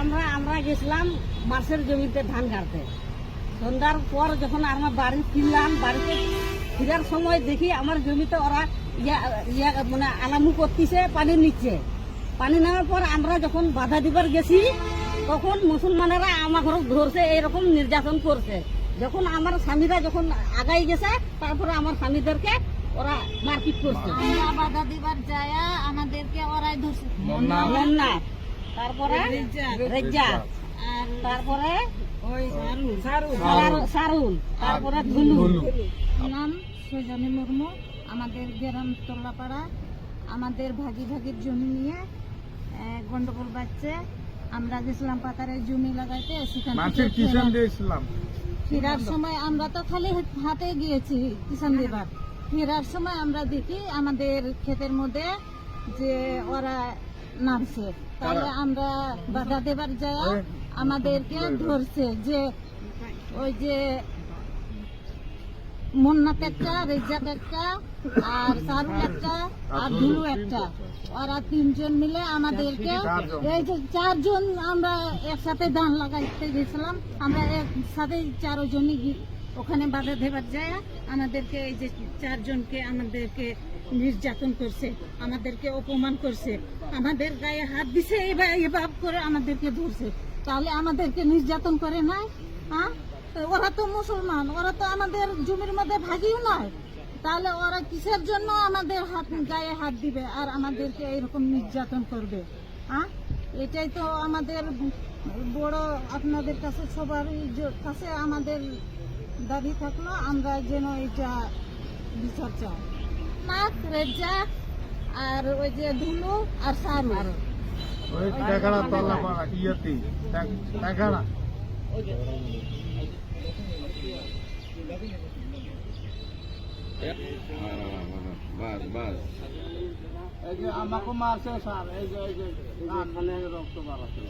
আমরা আমরা গেছিলাম মাসের জমিতে ধান কাটতে। সন্ধ্যার পর যখন আমরা বাড়ি ফিরলাম বাড়িতে ফিরার সময় দেখি আমার জমিতে ওরা ইয়া ইয়া মানে আলামু করতেছে পানি নিচ্ছে। পানি নেওয়ার পর আমরা যখন বাধা দিবার গেছি তখন মুসলমানেরা আমার ঘর ধরছে এরকম নির্যাতন করছে। যখন আমার স্বামীরা যখন আগাই গেছে তারপরে আমার স্বামীদেরকে ওরা মারপিট করছে। আমরা বাধা দিবার যায় আমাদেরকে ওরাই ধরছে। মন্না। তারপরে রেজ্জা। তারপরে সারুল- তারপরে ধুলু। নাম সজনী মুর্মু। আমাদের গ্রাম তোল্লাপাড়া। আমাদের ভাগি ভাগির জমি নিয়ে গন্ডগোল বাচ্চে আমরা গেছিলাম পাতারে জমি লাগাইতে সেখান ফেরার- ফেরার সময় আমরা তো খালি হাতে গিয়েছি কিষান দেবার। ফেরার সময় আমরা দেখি আমাদের ক্ষেতের মধ্যে যে ওরা নামছে। তাহলে আমরা বাধা দেবার যায় আমাদেরকে ধরছে যে ওই যে মুন্নাত একটা রেজাক একটা আর সারুল একটা আর ধুলু একটা। ওরা তিনজন মিলে আমাদেরকে এই যে চারজন আমরা একসাথে ধান লাগাইতে গেছিলাম। আমরা একসাথে চারজনই ওখানে বাধা দেবার যায় আমাদেরকে এই যে চারজনকে আমাদেরকে নির্যাতন করছে, আমাদেরকে অপমান করছে, আমাদের গায়ে হাত দিছে এবার এভাব করে আমাদেরকে ধরছে। তাহলে আমাদেরকে নির্যাতন করে নাই? হ্যাঁ? ওরা তো মুসলমান, ওরা তো আমাদের জমির মধ্যে ভাগিও নয় তাহলে ওরা কিসের জন্য আমাদের হাত গায়ে হাত দিবে আর আমাদেরকে এরকম নির্যাতন করবে? হ্যাঁ? এটাই তো আমাদের বড় আপনাদের কাছে সবার কাছে আমাদের দাবি থাকল আমরা যেন এটা বিচার চাই। নাক রেজা আর ওই যে ধুলু আর সারু ওই টাকাটা তল্লা পাড়া ইয়েতে টাকাটা বাস বাস এই যে আমাকে মারছে স্যার এই যে এই যে কান মানে রক্ত বাড়াচ্ছে